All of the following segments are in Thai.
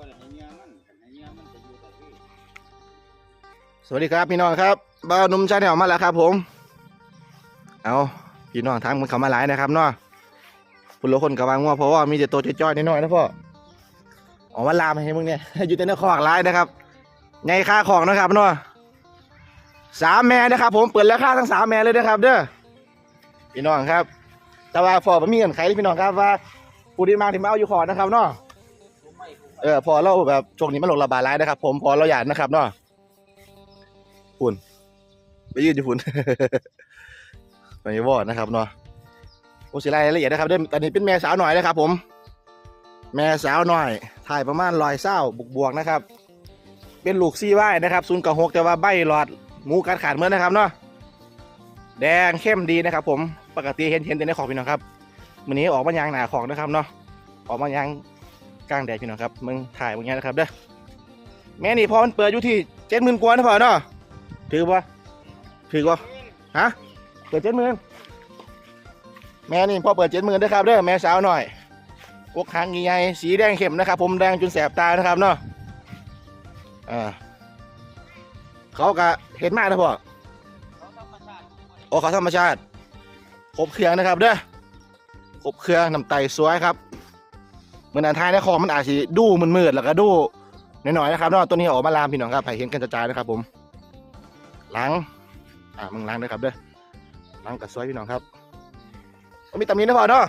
บ่ได้ให้เงี้ยมันคันให้เงี้ยมันจะอยู่แต่ที่สวัสดีครับพี่น้องครับบ้าวหนุ่มชาแนลมาแล้วครับผม เอาพี่น้องทางมันเขามาหลายนะครับเนาะคุณลคนกับวางว่าเพราะว่ามีแต่ตัวจ้อยๆน้อยๆนะพ่อออกมาลามให้มึงเนี่ย อยู่แต่ในคอกหลายนะครับไงค่าของนะครับเนาะสามแม่นะครับผมเปิดราคาทั้งสามแม่เลยนะครับ เด้อพี่น้องครับ แต่ว่าพอผมมีเงื่อนไขที่พี่น้องครับว่าผู้ที่มาที่มาเอาอยู่ขอนะครับเนาะ เออพอเราแบบช่วงนี้มันลงระบาดร้ายนะครับ ผมพอเราหยาดนะครับเนาะฝุ่นไปยืนอยู่ฝุ่นไปวอดนะครับเนาะโอ้เสียรายละเอียดนะครับเด้ตอนนี้เป็นแม่สาวหน่อยนะครับ ผม แม่สาวหน่อย ถ่ายประมาณรอยเศร้าบวกบวกๆนะครับ เป็นลูกซี่ไว้นะครับศูนย์กับหกแต่ว่าใบหลอดหมูกัดขาดเมื่อนะครับเนาะแดงเข้มดีนะครับ ผมปกติเห็นเห็นแต่ในของพี่น้องครับวันนี้ออกมายางหนาของนะครับเนาะออกมายาง กลางแดดพี่น้องครับมึงถ่ายมึงเงี้ยนะครับเด้อแม่นี่พอมันเปิดอยู่ที่เจ็ดหมื่นกว่านะพ่อเนาะถือปะถือปะฮะเปิดเจ็ดหมื่นแม่นี่พอเปิดเจ็ดหมื่นด้ครับเด้อแม่สาวหน่อยกกหางใหญ่สีแดงเข้มนะครับ ผมแดงจนแสบตานะครับเนาะอ่าเขาก็เห็นมากนะพ่อโอ้เขาธรรมชาติครบเครื่องนะครับเด้อครบเครื่องน้ำไตสวยครับ เหมือนอันท้ายในคอมันอาจจะดูมืดๆแล้วก็ดูหน่อยๆนะครับเนาะตัวนี้ออกมาลามพี่น้องครับให้เห็นกันกระจายนะครับ ผมล้างอ่ามึงล้างด้วยครับเด้อล้างกับซอยพี่น้องครับมีตำหนินะพอเนาะ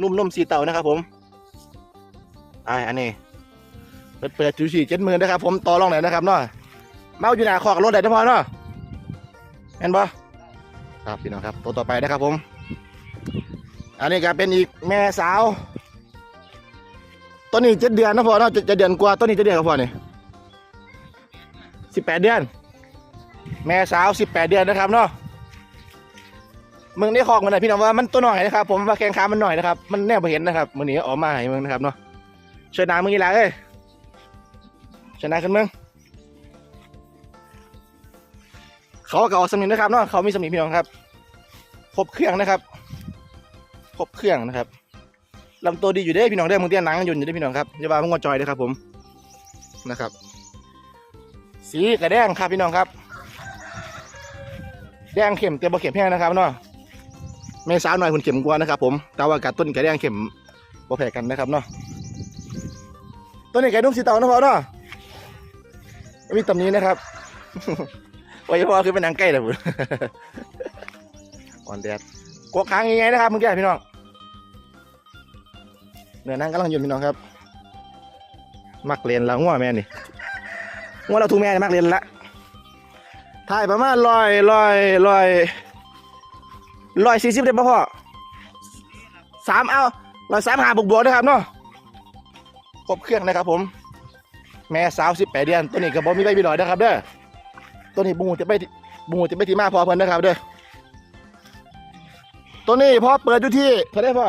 นุ่มๆสีเต่านะครับ ผมอ่าอันนี้เปิดเปิดจูสี่เจ็ดหมื่นนะครับ ผมต่อรองไหนอยนะครับเนาะเมาอยู่หนาขอกรถได้นะพอเนาะเห็นปะครับพี่น้องครับตัวต่อไปนะครับผม อันนี้ก็เป็นอีกแม่สาว ต้นนี้เจ็ดเดือนนะพ่อเนาะจะจะเดือนกว่าต้นนี้เจะเดือนกับพ่อนี่สิบแปดเดือน แม่สาวสิบแปดเดือนนะครับเนาะมึงได้คอกมันหน่อยพี่น้องว่ามันตัวหน่อยนะครับ ผมว่าแข้งขามันหน่อยนะครับ มันแนบไปเห็นนะครับมือนี้ออกมาให้มึงนะครับเนาะชนามึงอีหละเอ้ยชนาขึ้นมึงเขาก็ออกสมิงนะครับเนาะเขามีสมิงพี่น้องครับครบเครื่องนะครับครบเครื่องนะครับ ลำตัวดีอยู่เด้พี่น้องเด้มึงเตี้ยหนังยู่อยู่เด้พี่น้องครับอย่าว่ามึงงอจอยเด้ครับ ผมนะครับ สีกระแดงครับพี่น้องครับ แดงเข็มแต่บ่เข็มแห้งนะครับเนาะแม่สาวหน่อยคุณเข็มกว่านะครับ ผมแต่ว่ากัดต้นกระแดงเข็มบ่แพ้กันนะครับเนาะต้นนี้ไก่นุ่มสีเตานะพ่อเนาะมีตำหนี้นะครับว่าอย่าพ่อคือเป็นนังไก่เลยผมอ่อนแดดกวกค้างยังไงนะครับมึงแก่พี่น้อง เนื้อนั่งกำลังยืนพี่น้องครับ มักเรียนละง่วแม่นี่ง่วเราถูกแม่นะมักเรียนละถ่ายประมาณร้อยร้อยร้อยร้อยสี่สิบได้ปะพ่อสามเอาร้อยสามหาบวกบวกนะครับเนาะครบเครื่องนะครับผม แม่สาวสิบแปดเดือนตัวนี้กับบอมีใบมีหน่อยนะครับเด้อตัวนี้บูจะไปบูจะไปที่มาพอเพิ่นนะครับเด้อตัวนี้พอเปิดอยู่ที่เท่าไหรพ่อ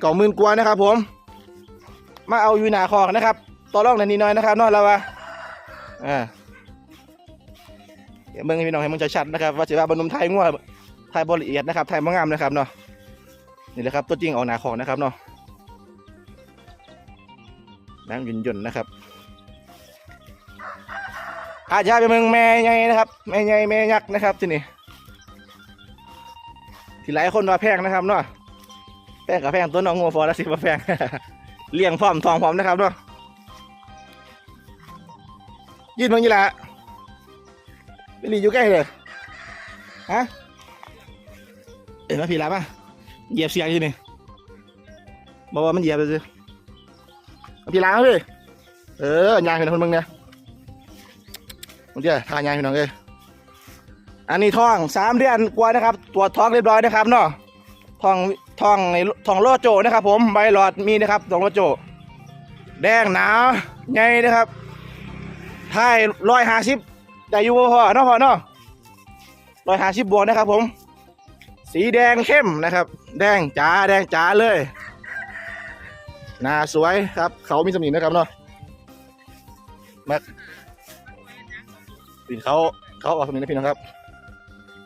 เก่าหมื่นกว่านะครับ ผม มาเอาอยู่หนาคอกนะครับต่อรองหน่อยนิดหน่อยนะครับนอนแล้วว่าอ่าเดี๋ยวเบิ่งให้พี่น้องให้มันชัดๆนะครับว่าจะว่าบรรนุมไทยงัวไทยบริเอียดนะครับไทยมางงามนะครับเนาะนี่แหละครับตัวจริงเอาหนาคอกนะครับเนาะน้ำหยุ่นหยุ่นนะครับอาจจะไปเมืองแม่ใหญ่นะครับแม่ใหญ่แม่ยักษ์นะครับที่นี่ที่หลายคนว่าแพงนะครับเนาะ แพงกับแพงตัวน้องงัวฟอแล้วสิมาแพงเลี้ยงพร้อมทองพร้อมนะครับเนาะยืนมึงยี่ละไปหลีอยู่ใกล้เลยฮะเอ็นมาผีละป่ะเหยียบเสียงอยู่นี่บอกว่ามันเหยียบเลยสิมาผีละมาพี่เออยางเห็นคนมึงเนี่ยมึงเจ้าทายางพี่น้องเอ้ยอันนี้ท้องสามเดือนกว่านะครับ ตรวจท้องเรียบร้อยนะครับเนาะท้อง ทองในทองโลโจนะครับ ผมใบหลอดมีนะครับทองโลโจ แดงหนาใหญ่นะครับท้ายร้อยห้าสิบได้อยู่บ่พอเนาะพอเนาะร้อยห้าสิบบวกนะครับ ผม สีแดงเข้มนะครับ แดงจ๋าแดงจ๋าเลยหน้าสวยครับ เขามีสมิงนะครับเนาะม็กปีนเขาเขาออกสมิงนะพี่น้องครับ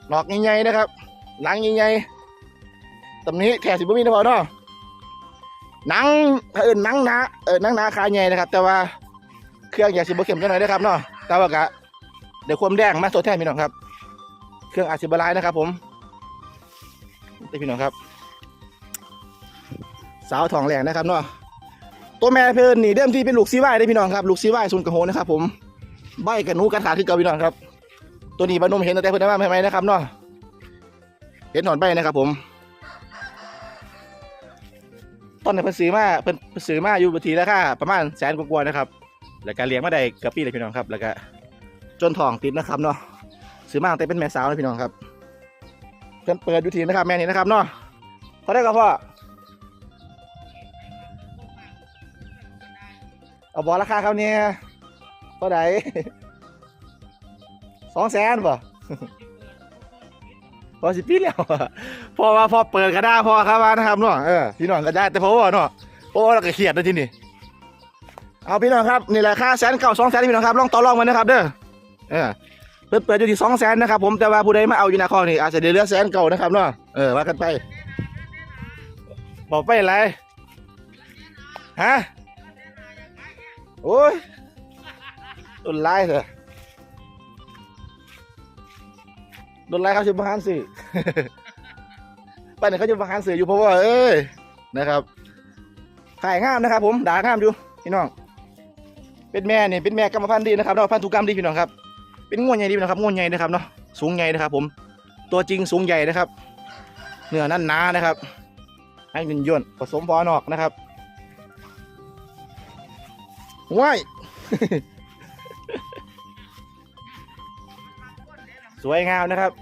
หนอกใหญ่ๆนะครับหลังใหญ่ๆ ตำนี้แถสิบ่มีนะพอเนาะหนังเอิ้นหนังหนาเออหนังหนาขาใหญ่นะครับ แต่ว่าเครื่องอยากสิบ่เข้มจังหน่อยนะครับเนาะแต่ว่าก็เดี๋ยวความแดงมาทดแทนพี่น้องครับ เครื่องอาจสิบลายนะครับ ผมนี่พี่น้องครับ สาวทองแหลงนะครับเนาะตัวแม่เพิ่นนี่เดิมที่เป็นลูกซีไว้ได้พี่น้องครับลูกซีไว้ซุนกระโหนนะครับ ผมใบกับนูกันขาดคือเก่าพี่น้องครับ ตัวนี้บรรนมเห็นแต่เพิ่นได้มาใหม่ๆนะครับเนาะเห็นหนอนใบนะครับผม ตอนนี้เพิ่นซื้อมาเพิ่นเพิ่นซื้อมาอยู่บทีราคาประมาณแสนกว่าๆนะครับ แล้วก็เลี้ยงมาได้เกือบปีเลยพี่น้องครับ แล้วก็จนทองติดนะครับเนาะซื้อมาตั้งแต่เป็นแม่สาวเลยพี่น้องครับเพิ่นเปิดอยู่ทีนะครับแม่นี่นะครับเนาะเขาได้กับพ่อเอาบอกราคาเขาเนี่ยเท่าไหร่สองแสนป่ะพอสิปีแล้ว พอว่าพอเปิดก็ได้พอครับว่านะครับเนาะเออพี่น้องก็ได้แต่พราะว่าเนาะเพราะว่าเราก็เครียดนะที่นี่เอาพี่น้องครับนี่แหละค่าแสนเก่าสองแสนพี่น้องครับลองต่อรองมันนะครับเด้อเออเปิดเปิดอยู่ที่สองแสนนะครับผมแต่ว่าผู้ใดมาเอาอยู่ในคอนี่อาจจะได้เหลือแสนเก่านะครับเนาะเออว่ากันไปบอกไปอะไรฮะโอ้ยตุนไล่เถอะโดนไล่เขาจะบังคับสื่ อป้าเนี่ยเขาจะบังคับสื่ออยู่เพราะว่าเอ้ยนะครับขายงามนะครับ ผมด่าง่ามอยู่พี่น้อง เป็นแม่เนี่ยเป็นแม่กรรมพันธุ์ดีนะครับเนาะพันธุกรรมดีพี่น้องครับเป็นงวใหญ่ดีน้องครับงวใหญ่นะครับเนาะสูงใหญ่นะครับ ผม ตัวจริงสูงใหญ่นะครับ เนื้อนั่นหนานะครับให้ยืนย่นผสมพอนอกนะครับว้ายสวยงามนะครับ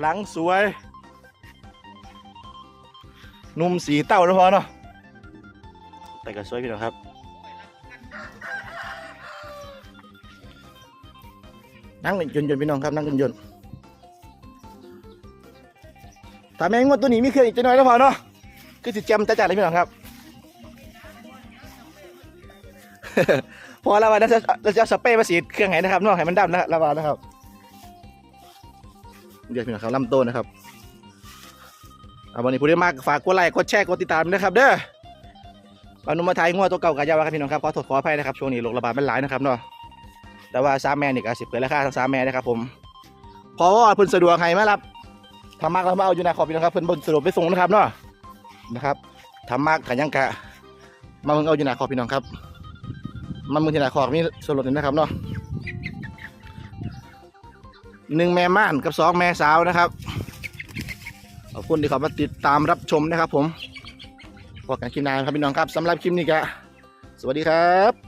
หลังสวย นุ่มสีเต้าแล้วพอเนาะแต่ก็สวยพี่น้องครับนั่งยนยนพี่น้องครับนั่งยนยนต์ถ้าแมงว่าตัวนี้มีเครื่องอีกจะน้อยแล้วพอเนาะคือสิเจมจะจัดเลยพี่น้องครับพอแล้ววันนั้นจะจะเอาสเปรย์มาสีเครื่องไหนนะครับเนาะให้มันดำนะครับระบานะครับเดี๋ยวพี่น้องครับลำต้นนะครับ เอาวันนี้ผู้ได้มากฝากกดไลค์กดแชร์กดติดตามด้วยนะครับ เด้อปานุมาไทยงัวตัวเก่ากายาวครับพี่น้องครับขอโทษขออภัยนะครับช่วงนี้โรคระบาดมันหลายนะครับเนาะแต่ว่าสามแม่นี่ก็สิบเกินราคาทั้งสามแม่นะครับผมพราะว่าเพิ่นสะดวกให้มารับทำมากแล้วมาเอาอยู่ในขอบพี่น้องครับเพิ่นบ่สะดวกไปส่งนะครับเนาะนะครับทำมากกันยังกะมาเพิ่งเอาอยู่ในขอบพี่น้องครับมาเมืองที่ไหนขอบมีส่วนลดนี่นะครับเนาะหนึ่งแม่ม่านกับสองแม่สาวนะครับ อบคุณที่เขามาติดตามรับชมนะครับผมพบกันคลิปหน้าครับพี่น้องครับสำหรับคลิปนี้ก็สวัสดีครับ